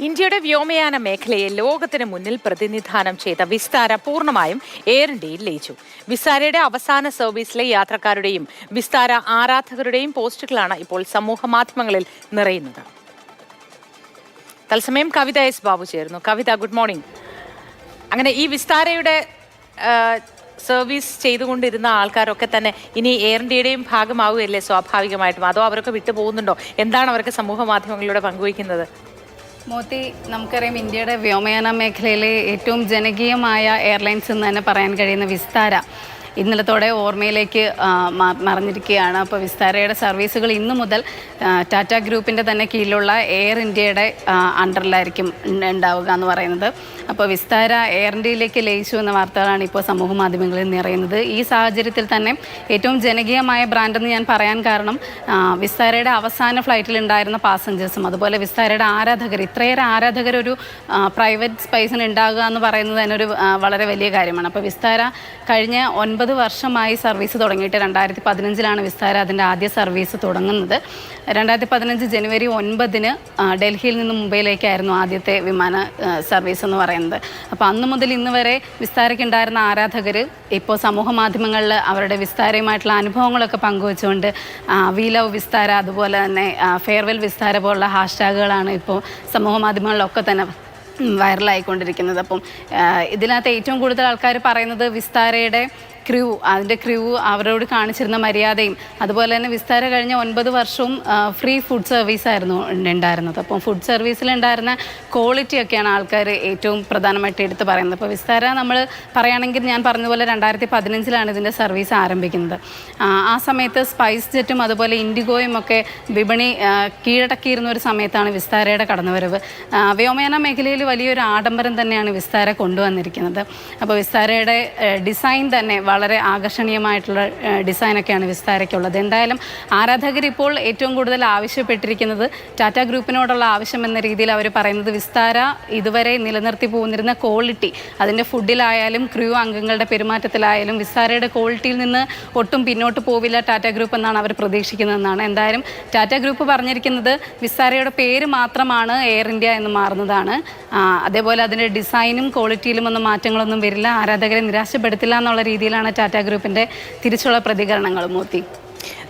ഇന്ത്യയുടെ വ്യോമയാന മേഖലയെ ലോകത്തിന് മുന്നിൽ പ്രതിനിധാനം ചെയ്ത വിസ്താര പൂർണമായും എയർ ഇന്ത്യയിൽ ലയിച്ചു. വിസ്താരയുടെ അവസാന സർവീസിലെ യാത്രക്കാരുടെയും വിസ്താര ആരാധകരുടെയും പോസ്റ്റുകളാണ് ഇപ്പോൾ സമൂഹ മാധ്യമങ്ങളിൽ നിറയുന്നത്. തത്സമയം കവിത എസ് ബാബു ചേരുന്നു. കവിത ഗുഡ് മോർണിംഗ് അങ്ങനെ ഈ വിസ്താരയുടെ സർവീസ് ചെയ്തുകൊണ്ടിരുന്ന ആൾക്കാരൊക്കെ തന്നെ ഇനി എയർ ഇന്ത്യയുടെയും ഭാഗമാവുകയല്ലേ? സ്വാഭാവികമായിട്ടും. അതോ അവരൊക്കെ വിട്ടുപോകുന്നുണ്ടോ? എന്താണ് അവർക്ക് സമൂഹ മാധ്യമങ്ങളിലൂടെ പങ്കുവയ്ക്കുന്നത്? മോത്തി നമുക്കറിയാം ഇന്ത്യയുടെ വ്യോമയാന മേഖലയിലെ ഏറ്റവും ജനകീയമായ എയർലൈൻസ് എന്ന് തന്നെ പറയാൻ കഴിയുന്ന വിസ്താര. ഇന്നലത്തോടെ ഓർമ്മയിലേക്ക് മറഞ്ഞിരിക്കുകയാണ്. അപ്പോൾ വിസ്താരയുടെ സർവീസുകൾ ഇന്നു മുതൽ ടാറ്റ ഗ്രൂപ്പിന്റെ തന്നെ കീഴിലുള്ള എയർ ഇന്ത്യയുടെ അണ്ടറിലായിരിക്കും ഉണ്ട- ഉണ്ടാവുക എന്ന് പറയുന്നത്. അപ്പോൾ വിസ്താര എയർ ഇന്ത്യയിലേക്ക് ലയിച്ചു എന്ന വാർത്തകളാണ് ഇപ്പോൾ സമൂഹ മാധ്യമങ്ങളിൽ നിറയുന്നത് ഈ സാഹചര്യത്തിൽ തന്നെ ഏറ്റവും ജനകീയമായ ബ്രാൻഡെന്ന് ഞാൻ പറയാൻ കാരണം വിസ്താരയുടെ അവസാന ഫ്ലൈറ്റിൽ ഉണ്ടായിരുന്ന പാസഞ്ചേഴ്സും. അതുപോലെ വിസ്താരയുടെ ആരാധകർ ഇത്രയേറെ ആരാധകർ ഒരു പ്രൈവറ്റ് സ്പേസിന് ഉണ്ടാകുക എന്ന് പറയുന്നത് തന്നെ ഒരു വളരെ വലിയ കാര്യമാണ്. അപ്പോൾ വിസ്താര കഴിഞ്ഞ ഒൻപത് വർഷമായി സർവീസ് തുടങ്ങിയിട്ട് രണ്ടായിരത്തി പതിനഞ്ചിലാണ് വിസ്താര അതിന്റെ ആദ്യ സർവീസ് തുടങ്ങുന്നത്. രണ്ടായിരത്തി പതിനഞ്ച് ജനുവരി ഒൻപതിന് ഡൽഹിയിൽ നിന്ന് മുംബൈയിലേക്കായിരുന്നു ആദ്യത്തെ വിമാന സർവീസ് എന്ന് പറയുന്നത്. അപ്പോൾ അന്ന് മുതൽ ഇന്ന് വരെ വിസ്താരയ്ക്ക് ഉണ്ടായിരുന്ന ആരാധകർ ഇപ്പോൾ സമൂഹ മാധ്യമങ്ങളിൽ അവരുടെ വിസ്താരയുമായിട്ടുള്ള അനുഭവങ്ങളൊക്കെ പങ്കുവെച്ചുകൊണ്ട് വി ലവ് വിസ്താര അതുപോലെ തന്നെ ഫെയർവെൽ വിസ്താര പോലുള്ള ഹാഷ്ടാഗുകളാണ് ഇപ്പോൾ സമൂഹ മാധ്യമങ്ങളിലൊക്കെ തന്നെ വൈറലായിക്കൊണ്ടിരിക്കുന്നത്. അപ്പം ഇതിനകത്ത് ഏറ്റവും കൂടുതൽ ആൾക്കാർ പറയുന്നത് വിസ്താരയുടെ ക്രൂ അതിന്റെ ക്രൂ അവരോട് കാണിച്ചിരുന്ന മര്യാദയും അതുപോലെ തന്നെ വിസ്താര കഴിഞ്ഞ ഒൻപത് വർഷവും ഫ്രീ ഫുഡ് സർവീസ് ആയിരുന്നു ഉണ്ടായിരുന്നത്. അപ്പം ഫുഡ് സർവീസിൽ ഉണ്ടായിരുന്ന ക്വാളിറ്റി ഒക്കെയാണ് ആൾക്കാർ ഏറ്റവും പ്രധാനമായിട്ട് എടുത്ത് പറയുന്നത്. അപ്പോൾ വിസ്താര നമ്മൾ പറയുകയാണെങ്കിൽ ഞാൻ പറഞ്ഞതുപോലെ രണ്ടായിരത്തി പതിനഞ്ചിലാണ് ഇതിന്റെ സർവീസ് ആരംഭിക്കുന്നത്. ആ, സമയത്ത് സ്പൈസ് ജെറ്റും അതുപോലെ ഇൻഡിഗോയും ഒക്കെ വിപണി കീഴടക്കിയിരുന്ന ഒരു സമയത്താണ് വിസ്താരയുടെ കടന്നുവരവ്. വ്യോമയാന മേഖലയിൽ വലിയൊരു ആഡംബരം തന്നെയാണ് വിസ്താര കൊണ്ടുവന്നിരിക്കുന്നത്. അപ്പോൾ വിസ്താരയുടെ ഡിസൈൻ തന്നെ വളരെ ആകർഷണീയമായിട്ടുള്ള ഡിസൈനൊക്കെയാണ് വിസ്താരയ്ക്കുള്ളത്. എന്തായാലും ആരാധകർ ഇപ്പോൾ ഏറ്റവും കൂടുതൽ ആവശ്യപ്പെട്ടിരിക്കുന്നത് ടാറ്റ ഗ്രൂപ്പിനോടുള്ള ആവശ്യം എന്ന രീതിയിൽ അവർ പറയുന്നത് വിസ്താര ഇതുവരെ നിലനിർത്തി പോകുന്നിരുന്ന ക്വാളിറ്റി അതിന്റെ ഫുഡിലായാലും ക്രൂ അംഗങ്ങളുടെ പെരുമാറ്റത്തിലായാലും വിസ്താരയുടെ ക്വാളിറ്റിയിൽ നിന്ന് ഒട്ടും പിന്നോട്ട് പോവില്ല ടാറ്റ ഗ്രൂപ്പ് എന്നാണ് അവർ പ്രതീക്ഷിക്കുന്നതെന്നാണ്. എന്തായാലും ടാറ്റ ഗ്രൂപ്പ് പറഞ്ഞിരിക്കുന്നത് വിസ്താരയുടെ പേര് മാത്രമാണ് എയർ ഇന്ത്യ എന്ന് മാറുന്നതാണ്. അതേപോലെ അതിന്റെ ഡിസൈനും ക്വാളിറ്റിയിലും ഒന്നും മാറ്റങ്ങളൊന്നും വരില്ല. ആരാധകരെ നിരാശപ്പെടുത്തില്ല എന്നുള്ള രീതിയിലാണ് ടാറ്റ ഗ്രൂപ്പിന്റെ തിരിച്ചുള്ള പ്രതികരണങ്ങൾ മൂത്തി.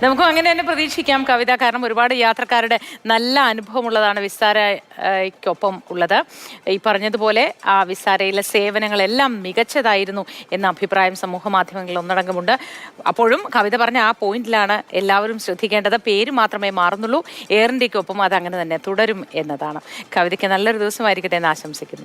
നമുക്കും അങ്ങനെ തന്നെ പ്രതീക്ഷിക്കാം. കവിത കാരണം ഒരുപാട് യാത്രക്കാരുടെ നല്ല അനുഭവമുള്ളതാണ് വിസ്താരയ്ക്കൊപ്പം ഉള്ളത്. ഈ പറഞ്ഞതുപോലെ ആ വിസ്താരയിലെ സേവനങ്ങളെല്ലാം മികച്ചതായിരുന്നു എന്ന അഭിപ്രായം സമൂഹ മാധ്യമങ്ങളിൽ ഒന്നടങ്കമുണ്ട്. അപ്പോഴും കവിത പറഞ്ഞ ആ പോയിന്റിലാണ് എല്ലാവരും ശ്രദ്ധിക്കേണ്ടത്. പേര് മാത്രമേ മാറുന്നുള്ളൂ. എയർ ഇന്ത്യക്കൊപ്പം അത് അങ്ങനെ തന്നെ തുടരും എന്നതാണ്. കവിതയ്ക്ക് നല്ലൊരു ദിവസമായിരിക്കട്ടെ എന്ന് ആശംസിക്കുന്നു.